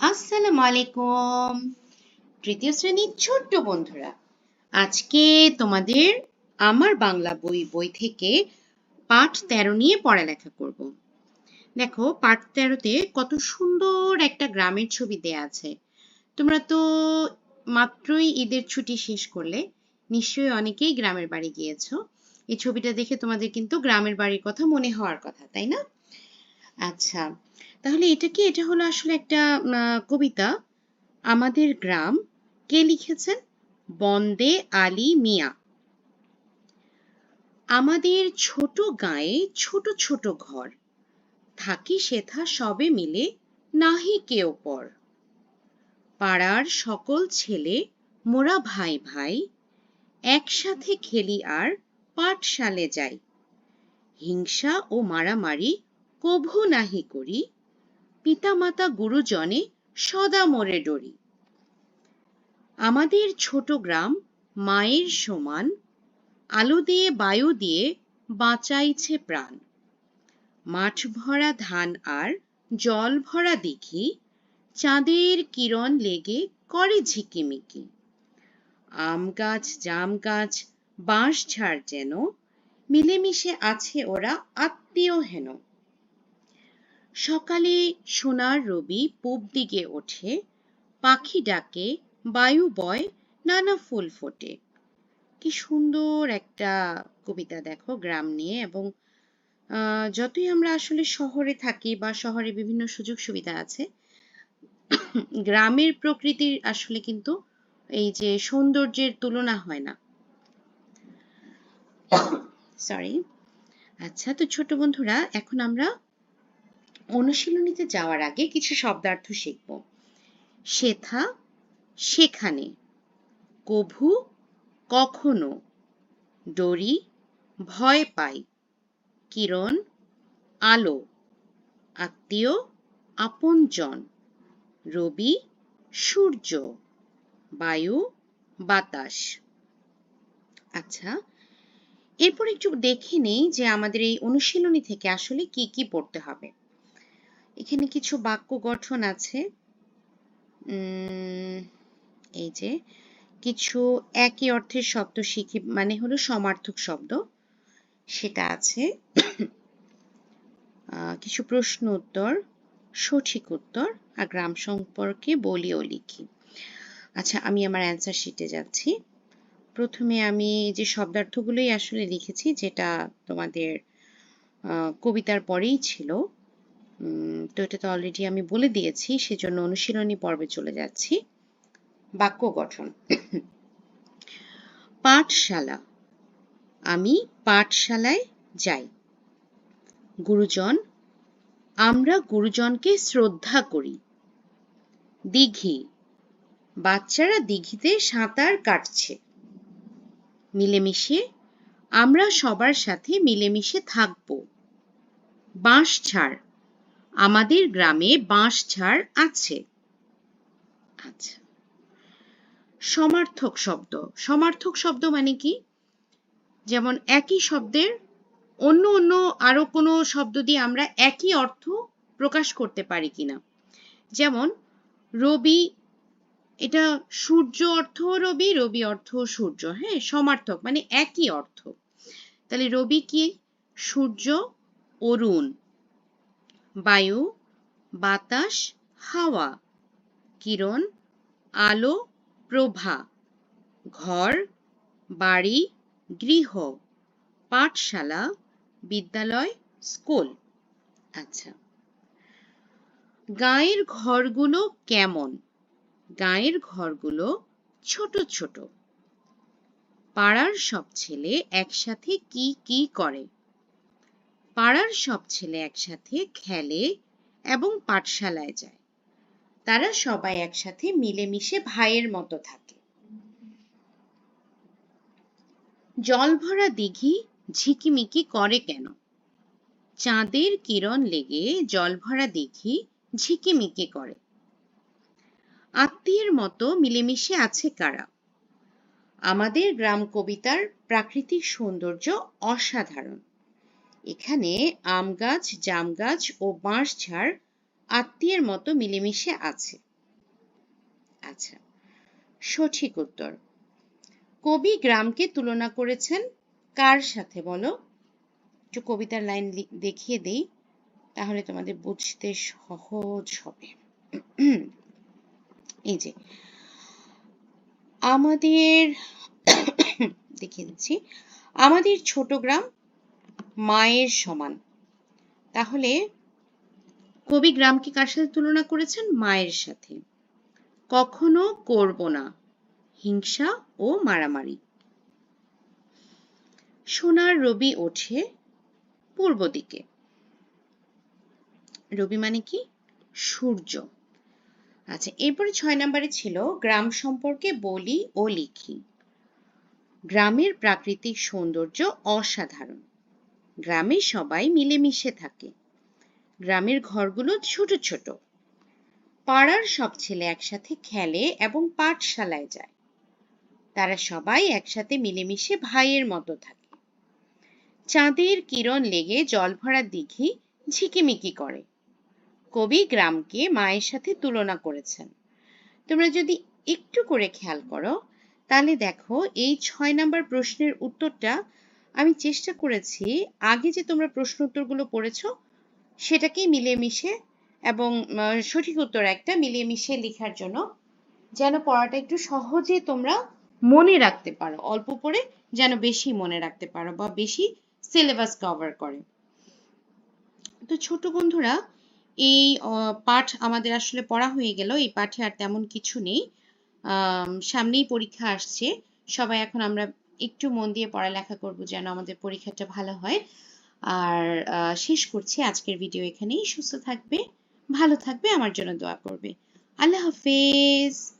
আসসালামু আলাইকুম তৃতীয় শ্রেণির ছোট্ট বন্ধুরা, আজকে তোমাদের আমার বাংলা বই বই থেকে পাঠ তেরো নিয়ে পড়ালেখা করব। দেখো, পাঠ তেরোতে কত সুন্দর একটা গ্রামের ছবি দেয়া আছে। তোমরা তো মাত্রই ঈদের ছুটি শেষ করলে, নিশ্চয়ই অনেকেই গ্রামের বাড়ি গিয়েছো। এই ছবিটা দেখে তোমাদের কিন্তু গ্রামের বাড়ির কথা মনে হওয়ার কথা, তাই না? আচ্ছা তাহলে এটা কি, এটা হলো আসলে একটা কবিতা? আমাদের গ্রাম, কে লিখেছেন? বন্দে আলী মিয়া। আমাদের ছোট গায়ে ছোট ছোট ঘর, থাকি সেথা সবে মিলে নাহি কেউ পর। পাড়ার সকল ছেলে, মোরা ভাই ভাই, একসাথে খেলি আর পাঠশালে যাই। হিংসা ও মারামারি কভু নাহি করি, পিতামাতা গুরুজনে সদা মোরে ডরি। আমাদের ছোট গ্রাম মায়ের সমান, আলো দিয়ে বায়ু দিয়ে বাঁচাইছে প্রাণ। মাঠ ভরা ধান আর জল ভরা দেখি, চাঁদের কিরণ লেগে করে ঝিকিমিকি। আম গাছ, জাম গাছ, বাঁশ ঝাড় যেন মিলেমিশে আছে ওরা আত্মীয় হেন। সকালে সোনার রবি পূব দিকে ওঠে, পাখি ডাকে, বায়ু বয়, নানা ফুল ফোটে। কি সুন্দর একটা কবিতা দেখো গ্রাম নিয়ে এবং যতই আমরা আসলে শহরে থাকি বা শহরে বিভিন্ন সুযোগ সুবিধা আছে, গ্রামের প্রকৃতির আসলে কিন্তু এই যে সৌন্দর্যের তুলনা হয় না। সরি আচ্ছা তো ছোট বন্ধুরা, এখন আমরা অনুশীলনীতে যাওয়ার আগে কিছু শব্দার্থ শিখব। শেথা, সেখানে। কভু, কখনো। ডরি ভয় পাই। কিরণ, আলো। আত্মীয়, আপনজন। রবি, সূর্য। বায়ু, বাতাস। আচ্ছা এরপর একটু দেখে নেই যে আমাদের এই অনুশীলনী থেকে আসলে কি কি পড়তে হবে। এখানে কিছু বাক্য গঠন আছে। এই যে, কিছু একই অর্থের শব্দ শিখি মানে হলো সমার্থক শব্দ। সেটা আছে কিছু প্রশ্ন উত্তর, সঠিক উত্তর, আর গ্রাম সম্পর্কে বলিও লিখি। আচ্ছা আমি আমার অ্যান্সার শিটে যাচ্ছি। প্রথমে আমি যে শব্দার্থগুলোই আসলে লিখেছি, যেটা তোমাদের কবিতার পরেই ছিল। তো এটা তো অলরেডি আমি বলে দিয়েছি, সেজন্য অনুশীলনী পর্বে চলে যাচ্ছি। বাক্য গঠন। পাঠশালা। আমি পাঠশালায় যাই। গুরুজন, আমরা গুরুজনকে শ্রদ্ধা করি। দিঘি। বাচ্চারা দিঘিতে সাঁতার কাটছে। মিলেমিশে আমরা সবার সাথে মিলেমিশে থাকব। বাঁশ ছাড়। আমাদের গ্রামে বাঁশ ঝাড় আছে। আচ্ছা। সমার্থক শব্দ। সমার্থক শব্দ মানে কি? যেমন একই শব্দের অন্য অন্য আরও কোনো শব্দ দিয়ে আমরা একই অর্থ প্রকাশ করতে পারি কিনা। যেমন, রবি, এটা সূর্য অর্থ রবি রবি অর্থ সূর্য। হ্যাঁ সমার্থক মানে একই অর্থ। তাহলে রবি কি? সূর্য, অরুণ। বায়ু, বাতাস, হাওয়া, কিরণ, আলো, প্রভা, ঘর, বাড়ি, গৃহ, পাঠশালা, বিদ্যালয়, স্কুল। আচ্ছা। গায়ের ঘরগুলো কেমন? গায়ের ঘরগুলো ছোট ছোট। পাড়ার সব ছেলে একসাথে কি কি করে? পাড়ার সব ছেলে একসাথে খেলে এবং পাঠশালায় যায়। তারা সবাই একসাথে মিলেমিশে ভাইয়ের মতো থাকে। জল ভরা দিঘি ঝিকিমিকি করে কেন? চাঁদের কিরণ লেগে জল ভরা দিঘি ঝিকিমিকি করে। আত্মীয়ের মতো মিলেমিশে আছে কারা? আমাদের গ্রাম কবিতার প্রাকৃতিক সৌন্দর্য অসাধারণ। এখানে আম গাছ, জাম গাছ ও বাঁশঝাড় আত্মীয়ের মতো মিলেমিশে আছে। আচ্ছা সঠিক উত্তর। কবি গ্রামকে তুলনা করেছেন। কার সাথে বলো? একটু কবিতার লাইন দেখিয়ে দেই, তাহলে তোমাদের বুঝতে সহজ হবে। এই যে, আমাদের, দেখিয়ে দিচ্ছি। আমাদের ছোট গ্রাম মায়ের সমান। তাহলে কবি গ্রামকে কার সাথে তুলনা করেছেন? মায়ের সাথে। কখনো করব না। হিংসা ও মারামারি। সোনার রবি ওঠে পূর্ব দিকে। রবি মানে কি? সূর্য। আচ্ছা এরপরে ছয় নম্বরে ছিল গ্রাম সম্পর্কে বলি ও লিখি। গ্রামের প্রাকৃতিক সৌন্দর্য অসাধারণ। গ্রামে সবাই মিলেমিশে থাকে। গ্রামের ঘরগুলো ছোট ছোট। পাড়ার সব ছেলে একসাথে খেলে এবং পাঠশালায় যায়। তারা সবাই একসাথে মিলেমিশে ভাইয়ের মতো থাকে। চাঁদের কিরণ লেগে জল ভরা দিঘি ঝিকিমিকি করে। কবি গ্রামকে মায়ের সাথে তুলনা করেছেন। তোমরা যদি একটু করে খেয়াল করো, তাহলে দেখো এই ছয় নাম্বার প্রশ্নের উত্তরটা আমি চেষ্টা করেছি আগে যে তোমরা প্রশ্ন উত্তরগুলো পড়েছো, সেটাকেই মিলিয়ে মিশে এবং সঠিক উত্তর একটা মিলিয়ে মিশিয়ে লেখার জন্য, যেন পড়াটা একটু সহজে তোমরা মনে রাখতে পারো। অল্প পড়ে যেন বেশি মনে রাখতে পারো বা বেশি সিলেবাস কভার করে। তো ছোট বন্ধুরা, এই পাঠ আমাদের আসলে পড়া হয়ে গেল। এই পাঠে আর তেমন কিছু নেই। সামনেই পরীক্ষা আসছে। সবাই এখন আমরা একটু মন দিয়ে পড়ালেখা করব যেন আমাদের পরীক্ষাটা ভালো হয়। আর শেষ করছি আজকের ভিডিও এখানেই। সুস্থ থাকবে, ভালো থাকবে, আমার জন্য দোয়া করবে। আল্লাহ হাফেজ।